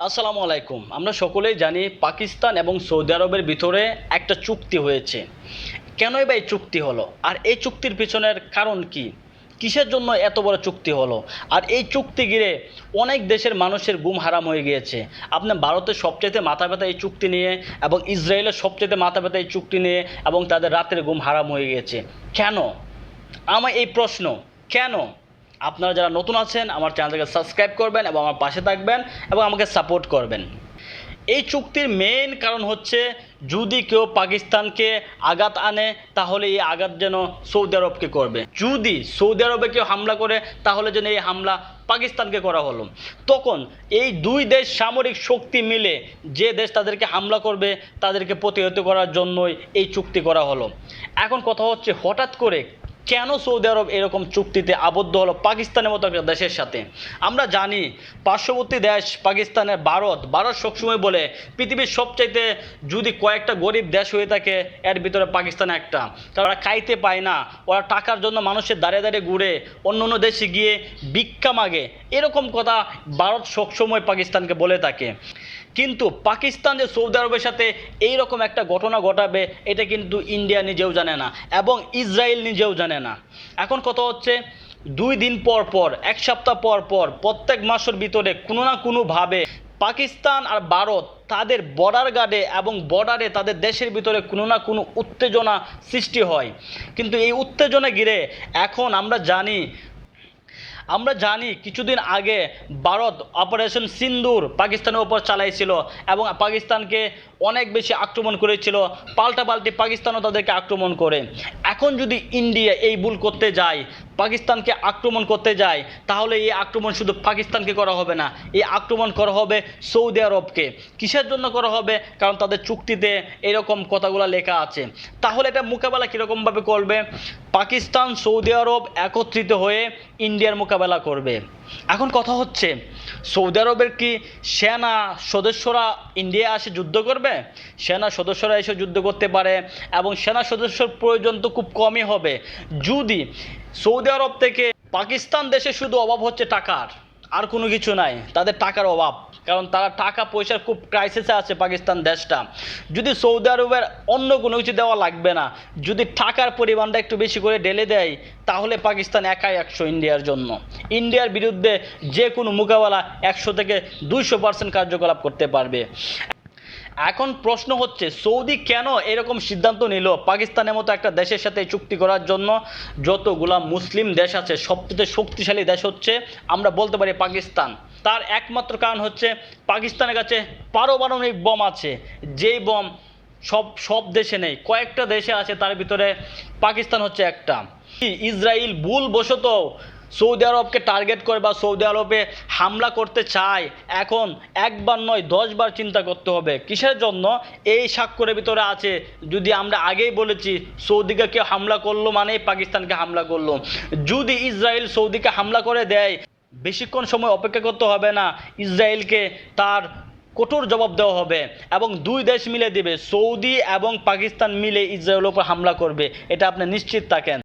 আসসালামু আলাইকুম। আমরা সকলেই জানি পাকিস্তান এবং সৌদি আরবের ভিতরে একটা চুক্তি হয়েছে। কেনই বা এই চুক্তি হলো? আর এই চুক্তির পিছনের কারণ কি? কিসের জন্য এত বড় চুক্তি হলো? আর এই চুক্তি ঘিরে অনেক দেশের মানুষের গুম হারাম হয়ে গিয়েছে। আপনার ভারতের সবচেয়ে মাথা ব্যথা এই চুক্তি নিয়ে এবং ইসরায়েলের সবচেয়ে মাথা ব্যথা এই চুক্তি নিয়ে এবং তাদের রাতের গুম হারাম হয়ে গিয়েছে। কেন? আমার এই প্রশ্ন, কেন? আপনারা যারা নতুন আছেন, আমার চ্যানেলটাকে সাবস্ক্রাইব করবেন এবং আমার পাশে থাকবেন এবং আমাকে সাপোর্ট করবেন। এই চুক্তির মেইন কারণ হচ্ছে, যদি কেউ পাকিস্তানকে আঘাত আনে, তাহলে এই আঘাত যেন সৌদি আরবকে করবে। যদি সৌদি আরবে কেউ হামলা করে, তাহলে যেন এই হামলা পাকিস্তানকে করা হলো। তখন এই দুই দেশ সামরিক শক্তি মিলে যে দেশ তাদেরকে হামলা করবে, তাদেরকে প্রতিহত করার জন্যই এই চুক্তি করা হলো। এখন কথা হচ্ছে, হঠাৎ করে কেন সৌদি আরব এরকম চুক্তিতে আবদ্ধ হলো পাকিস্তানের মতো একটা দেশের সাথে? আমরা জানি পার্শ্ববর্তী দেশ পাকিস্তানের ভারত ভারত সবসময় বলে পৃথিবীর সবচাইতে যদি কয়েকটা গরিব দেশ হয়ে থাকে, এর ভিতরে পাকিস্তান একটা। তারা খাইতে পায় না, ওরা টাকার জন্য মানুষের দাঁড়িয়ে দাঁড়িয়ে ঘুরে অন্য অন্য দেশে গিয়ে ভিক্ষা মাগে। এরকম কথা ভারত সবসময় পাকিস্তানকে বলে থাকে। কিন্তু পাকিস্তান যে সৌদি আরবের সাথে এই রকম একটা ঘটনা ঘটাবে, এটা কিন্তু ইন্ডিয়া নিজেও জানে না এবং ইসরায়েল নিজেও জানে না। এখন কথা হচ্ছে, দুই দিন পর পর, এক সপ্তাহ পর পর, প্রত্যেক মাসের ভিতরে কোনো না কোনোভাবে পাকিস্তান আর ভারত তাদের বর্ডার গার্ডে এবং বর্ডারে তাদের দেশের ভিতরে কোনো না কোনো উত্তেজনা সৃষ্টি হয়। কিন্তু এই উত্তেজনা ঘিরে এখন আমরা জানি আমরা জানি কিছুদিন আগে ভারত অপারেশন সিন্দুর পাকিস্তানের ওপর চালাইছিল এবং পাকিস্তানকে অনেক বেশি আক্রমণ করেছিল পাল্টা পাল্টি পাকিস্তানও তাদেরকে আক্রমণ করে। এখন যদি ইন্ডিয়া এই ভুল করতে যায়, পাকিস্তানকে আক্রমণ করতে যায়, তাহলে এই আক্রমণ শুধু পাকিস্তানকে করা হবে না, এই আক্রমণ করা হবে সৌদি আরবকে। কিসের জন্য করা হবে? কারণ তাদের চুক্তিতে এরকম কথাগুলো লেখা আছে। তাহলে এটা মোকাবেলা কীরকমভাবে করবে? পাকিস্তান, সৌদি আরব একত্রিত হয়ে ইন্ডিয়ার মোকাবেলা করবে। এখন কথা হচ্ছে, সৌদি আরবের কি সেনা সদস্যরা ইন্ডিয়া আসে যুদ্ধ করবে? সেনা সদস্যরা এসে যুদ্ধ করতে পারে এবং সেনা সদস্যর প্রয়োজন তো খুব কমই হবে। যদি সৌদি আরব থেকে পাকিস্তান দেশে শুধু অভাব হচ্ছে টাকার, আর কোনো কিছু নাই, তাদের টাকার অভাব। কারণ তারা টাকা পয়সার খুব ক্রাইসিসে আছে পাকিস্তান দেশটা। যদি সৌদি আরবের অন্য কোনো কিছু দেওয়া লাগবে না, যদি টাকার পরিমাণটা একটু বেশি করে ঢেলে দেয়, তাহলে পাকিস্তান একাই একশো ইন্ডিয়ার জন্য। ইন্ডিয়ার বিরুদ্ধে যে কোনো মোকাবেলা একশো থেকে দুইশো পার্সেন্ট কার্যকলাপ করতে পারবে। এখন প্রশ্ন হচ্ছে, সৌদি কেন এরকম সিদ্ধান্ত নিল পাকিস্তানের মতো একটা দেশের সাথে চুক্তি করার জন্য? যতগুলা মুসলিম দেশ আছে, সবচেয়ে শক্তিশালী দেশ হচ্ছে, আমরা বলতে পারি পাকিস্তান। তার একমাত্র কারণ হচ্ছে পাকিস্তানের কাছে পারমাণবিক বম আছে। যেই বম সব সব দেশে নেই, কয়েকটা দেশে আছে, তার ভিতরে পাকিস্তান হচ্ছে একটা। ইসরায়েল ভুল বশত সৌদি আরবকে টার্গেট করে বা সৌদি আরবে হামলা করতে চায়, এখন একবার নয়, দশবার চিন্তা করতে হবে। কিসের জন্য? এই স্বাক্ষরের ভিতরে আছে, যদি আমরা আগেই বলেছি, সৌদিকে কেউ হামলা করল মানেই পাকিস্তানকে হামলা করল। যদি ইসরায়েল সৌদিকে হামলা করে দেয় বেশিক্ষণ সময় অপেক্ষা করতে হবে না। ইসরায়েলকে তার কঠোর জবাব দেওয়া হবে এবং দুই দেশ মিলে দেবে। সৌদি এবং পাকিস্তান মিলে ইসরায়েলের উপর হামলা করবে। এটা আপনি নিশ্চিত থাকেন।